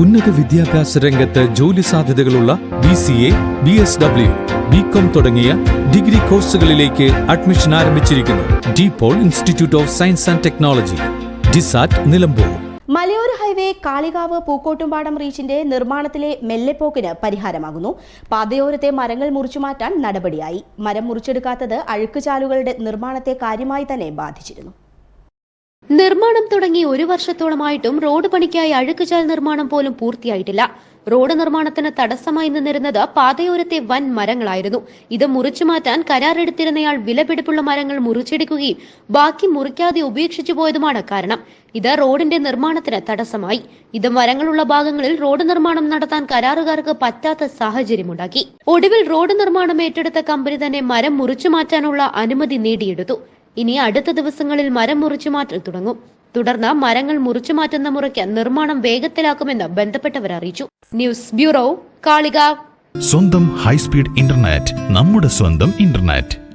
ഉന്നത വിദ്യാഭ്യാസ രംഗത്ത് ജോലി സാധ്യതകളുള്ള B C A B S W B Com തുടങ്ങിയ ഡിഗ്രി കോഴ്സുകളിലേക്ക് അഡ്മിഷൻ ആരംഭിച്ചിരിക്കുന്നു. DePaul Institute of Science and Technology DISAT Nilambur. മലയോര ഹൈവേ കാളികാവ് പൂക്കോട്ടുംപാടം റീച്ചിന്റെ നിർമ്മാണത്തിലെ മെല്ലെപ്പോക്കിന് പരിഹാരമാകുന്നു. പാതയോരത്തെ മരങ്ങൾ മുറിച്ചുമാറ്റാൻ നടപടിയായി. മരം മുറിച്ചെടുക്കാത്തത് അഴുക്കുചാലുകളുടെ നിർമ്മാണത്തെ കാര്യമായി തന്നെ ബാധിച്ചിരുന്നു. നിർമ്മാണം തുടങ്ങി ഒരു വർഷത്തോളമായിട്ടും റോഡ് പണിക്കായി അഴുക്കുചാൽ നിർമ്മാണം പോലും പൂർത്തിയായിട്ടില്ല. റോഡ് നിർമ്മാണത്തിന് തടസ്സമായി നിന്നിരുന്നത് പാതയോരത്തെ വൻ മരങ്ങളായിരുന്നു. ഇത് മുറിച്ചു മാറ്റാൻ കരാറെടുത്തിരുന്നയാൾ വിലപിടിപ്പുള്ള മരങ്ങൾ മുറിച്ചെടുക്കുകയും ബാക്കി മുറിക്കാതെ ഉപേക്ഷിച്ചു പോയതുമാണ് കാരണം. ഇത് റോഡിന്റെ നിർമ്മാണത്തിന് തടസ്സമായി. ഇത് മരങ്ങളുള്ള ഭാഗങ്ങളിൽ റോഡ് നിർമ്മാണം നടത്താൻ കരാറുകാർക്ക് പറ്റാത്ത സാഹചര്യമുണ്ടാക്കി. ഒടുവിൽ റോഡ് നിർമ്മാണം ഏറ്റെടുത്ത കമ്പനി തന്നെ മരം മുറിച്ചു മാറ്റാനുള്ള അനുമതി നേടിയെടുത്തു. ഇനി അടുത്ത ദിവസങ്ങളിൽ മരം മുറിച്ചു മാറ്റൽ തുടങ്ങും. തുടർന്ന് മരങ്ങൾ മുറിച്ചു മാറ്റുന്ന മുറയ്ക്ക് നിർമ്മാണം വേഗത്തിലാക്കുമെന്ന് ബന്ധപ്പെട്ടവർ അറിയിച്ചു. News bureau Kalikavu. സ്വന്തം ഹൈസ്പീഡ് ഇന്റർനെറ്റ് നമ്മുടെ സ്വന്തം ഇന്റർനെറ്റ്.